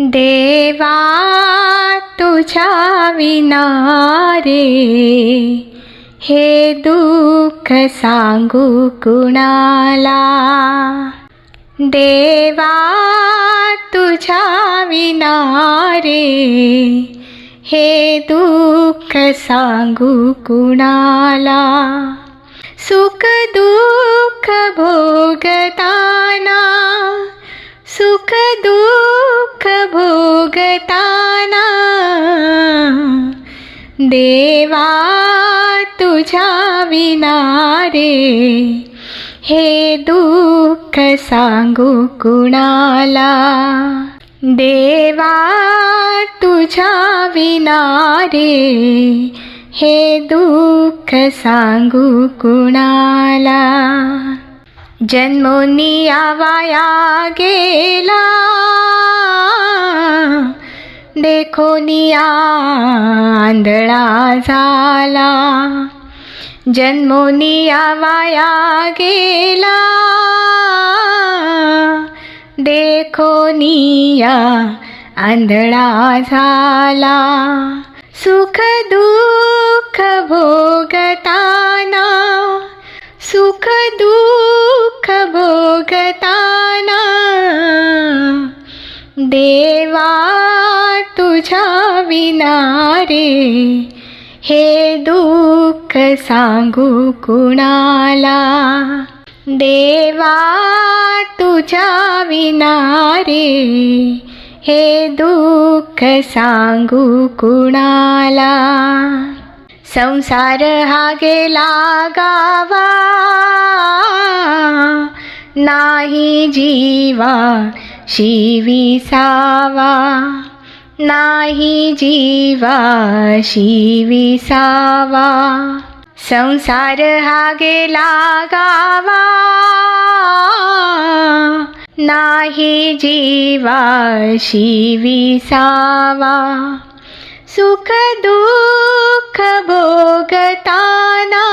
देवा तुझ्या विनारे हे दुःख सांगू कुणाला? देवा तुझ्या विनारे हे दुःख सांगू कुणाला? सुख दुःख भो देवा तुझ्या विनारे हे दुःख सांगू कुणाला? देवा तुझ्या विनारे हे दुःख सांगू कुणाला? जन्मोनी आवाया गेला देखोनिया आंधळा झाला. जन्मोनिया वाया गेला. देखोनिया आंधळा झाला. सुख दुःख भोगताना सुख दुःख भोगताना देवा तुझ्या विनारे हे दुःख सांगू कुणाला? देवा तुझ्या विनारे हे दुःख सांगू कुणाला? संसार हा गेला गावा नाही जीवा शिविसावा. नाही जीवा विसावा संसार हा गेला गावा नाही जीवा विसावा सुख दुःख भोगताना.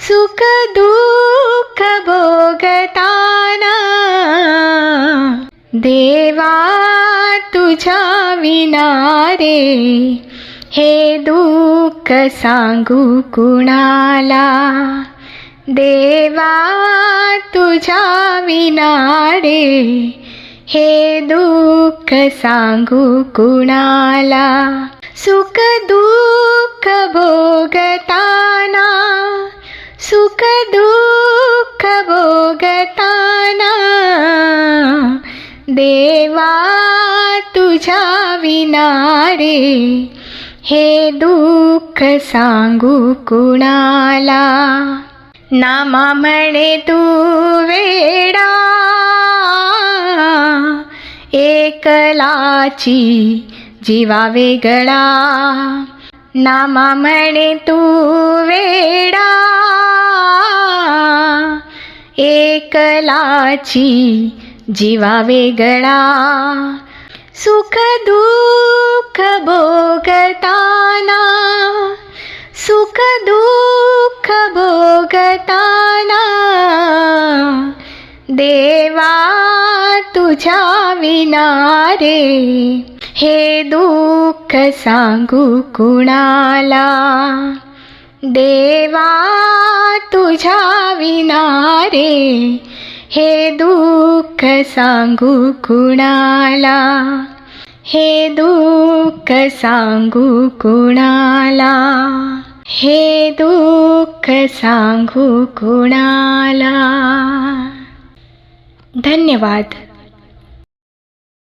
सुख दुःख भोगताना. देवा तुझ्या विनारे हे दुःख सांगू कुणाला? देवा तुझ्या विनारे हे दुःख सांगू कुणाला? सुख दुःख भोगताना सुख दुःख भोगताना देवा तुझ्या विनारे हे दुःख सांगू कुणाला? नामा म्हणे तू वेडा एकलाची जीवा वेगळा नामा म्हणे तू वेडा एकलाची जीवा वेगळा सुख दुःख भोगताना सुख दुःख भोगताना देवा तुझ्या विनारे हे दुःख सांगू कुणाला? देवा तुझ्या विनारे हे दुःख सांगू कुणाला? हे दुःख सांगू कुणाला? हे दुःख सांगू कुणाला? धन्यवाद.